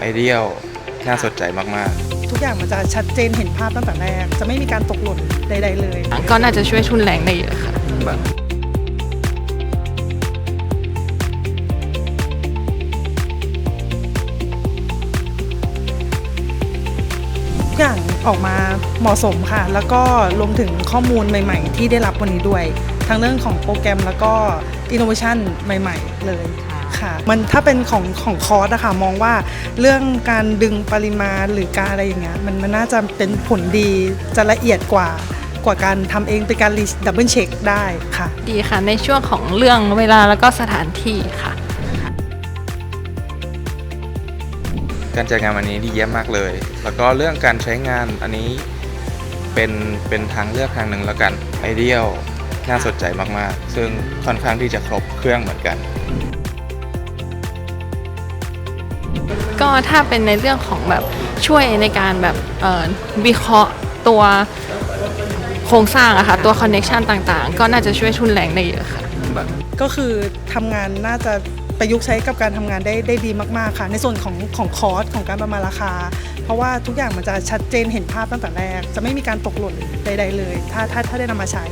ไอเดียลน่าสนใจมากทุกอย่างมันจะชัดเจนเห็นภาพตั้งแต่แรก จะไม่มีการตกหล่นใด ๆ เลย ก็น่าจะช่วยทุนแรงได้เยอะค่ะทุกอย่างออกมาเหมาะสมค่ะ แล้วก็รวมถึงข้อมูลใหม่ ๆ ที่ได้รับวันนี้ด้วย ทั้งเรื่องของโปรแกรมแล้วก็อินโนเวชันใหม่ ๆ เลย ค่ะ มันถ้าเป็นของของคอร์สอะค่ะมองว่าเรื่องการดึงปริมาณหรือการอะไรอย่างเงี้ยมันมันน่าจะเป็นผลดีจะละเอียดกว่ากว่าการทำเองเป็นการรีดับเบิลเช็คได้ค่ะ ดีค่ะ ในช่วงของเรื่องเวลาแล้วก็สถานที่ค่ะ การจัดงานวันนี้ดีเยี่ยมมากเลย แล้วก็เรื่องการใช้งานอันนี้เป็นเป็นทางเลือกทางหนึ่งแล้วกันไอเดียลน่าสนใจมาก ๆ ซึ่งค่อนข้างที่จะครบเครื่องเหมือนกัน ก็ถ้าเป็นในเรื่องของแบบช่วยในการแบบวิเคราะห์ตัวโครงสร้างอะค่ะตัวคอนเน็ชันต่างๆ ก็น่าจะช่วยทุนแรงได้เยอะค่ะก็คือทำงานน่าจะประยุกต์ใช้กับการทำงานได้ได้ดีมากๆค่ะ ในส่วนของของคอร์สของการประมาณราคา เพราะว่าทุกอย่างมันจะชัดเจนเห็นภาพตั้งแต่แรก จะไม่มีการตกหล่นใด ๆ เลย ถ้าถ้าถ้าได้นำมาใช้